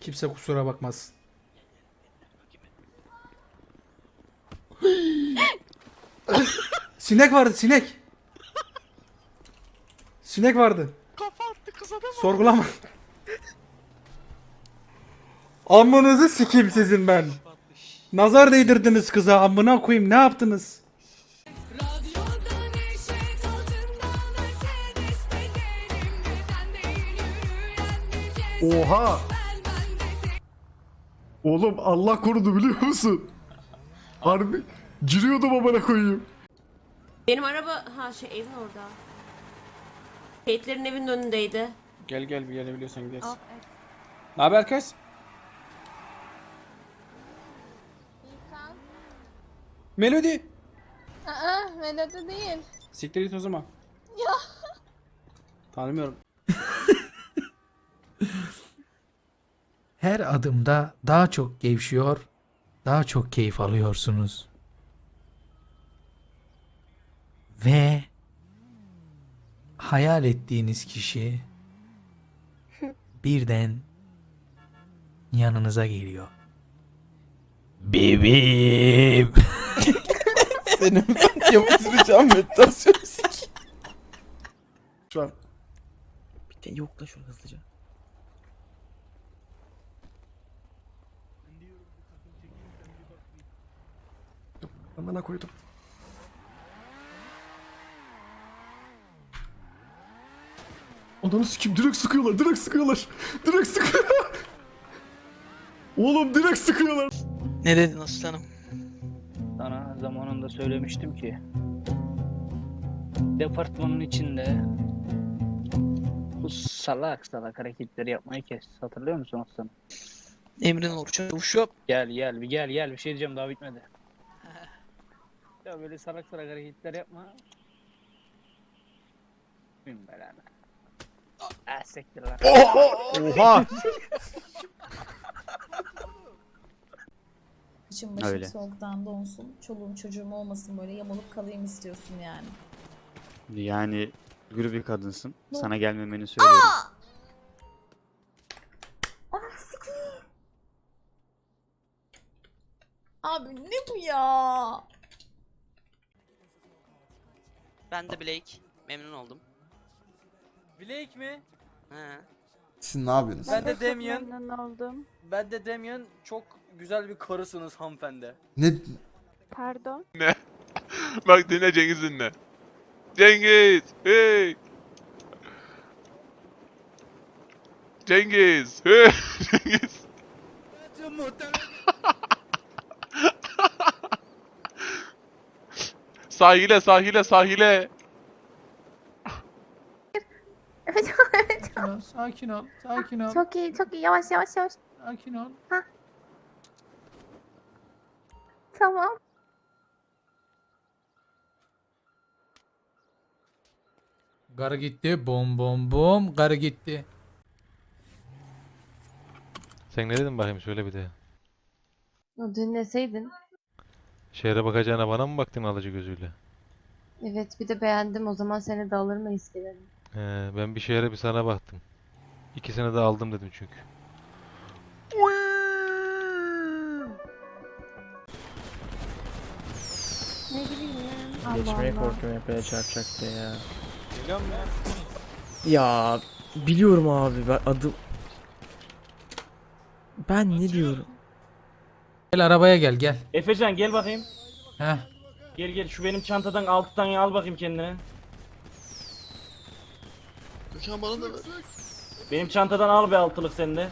Kimse kusura bakmaz. sinek vardı sinek. Sinek vardı. Kafa attı kıza da Sorgulama. Amınızı sikeyim sizin ben. Nazar değdirdiniz kıza amına koyayım ne yaptınız? Radyoda Oğlum Allah korudu biliyor musun? Harbi giriyordum amına koyayım. Benim araba ha şey evin orada. Kate'lerin evinin önündeydi. Gel gel bir gelebiliyorsan gideriz. Ne haber kız? Melody. Aa, melodi değil. Siktir git o zaman. Ya. Tanımıyorum. Her adımda daha çok gevşiyor, daha çok keyif alıyorsunuz. Ve hayal ettiğiniz kişi birden yanınıza geliyor. Bebeğim. Senin yapıştıracağım meditasyon. Şu an Bir de yokla şunu hızlıca. Amına koydum. Ananı sikim direkt sıkıyorlar direkt sıkıyorlar. Direkt sıkıyorlar. Oğlum direkt sıkıyorlar. Ne dedin aslanım? Sana zamanında söylemiştim ki departmanın içinde bu salak salak hareketleri yapmayı kes. Hatırlıyor musun aslanım? Emrin olur çavuşum. Gel gel bir gel gel bir şey diyeceğim daha bitmedi. Ya böyle salak salak hareketler yapma. Bin belanı. Ah sektir lan. Oha! İçim başım Öyle. soğuktan donsun. Çoluğum çocuğum olmasın böyle yamulup kalayım istiyorsun yani. Yani gülü bir kadınsın. Sana gelmemeni söylüyorum. Ben de Blake. Memnun oldum. Blake mi? He. Siz ne yapıyorsunuz? Ben de Damien. Memnun oldum. Ben de Damien. Çok güzel bir karısınız hanımefendi. Ne Pardon. Bak dinle Cengiz dinle. Cengiz! Hey! Cengiz! Hey! Cengiz! Sahile sahile sahile. sakin ol, sakin ol, Çok iyi çok iyi yavaş yavaş yavaş. sakin ol. Tamam. Garı gitti, bom bom bom, garı gitti. Sen ne dedin bakayım söyle bir de. Dinleseydin. Şehre bakacağına bana mı baktın alıcı gözüyle? Evet bir de beğendim o zaman seni de alır mıyız ki dedim. He, ben bir şehre bir sana baktım. İkisini de aldım dedim çünkü. Ne bileyim ya. Geçmeye korkuyorum epey çarpacaktı ya. Geliyorum ya. Ya biliyorum abi ben adım... Ben ne diyorum? Gel arabaya gel, gel. Efecan gel bakayım. Heh. Gel gel şu benim çantadan 6 tane al bakayım kendine. Gökhan bana da ver. Benim çantadan al be altılık sende.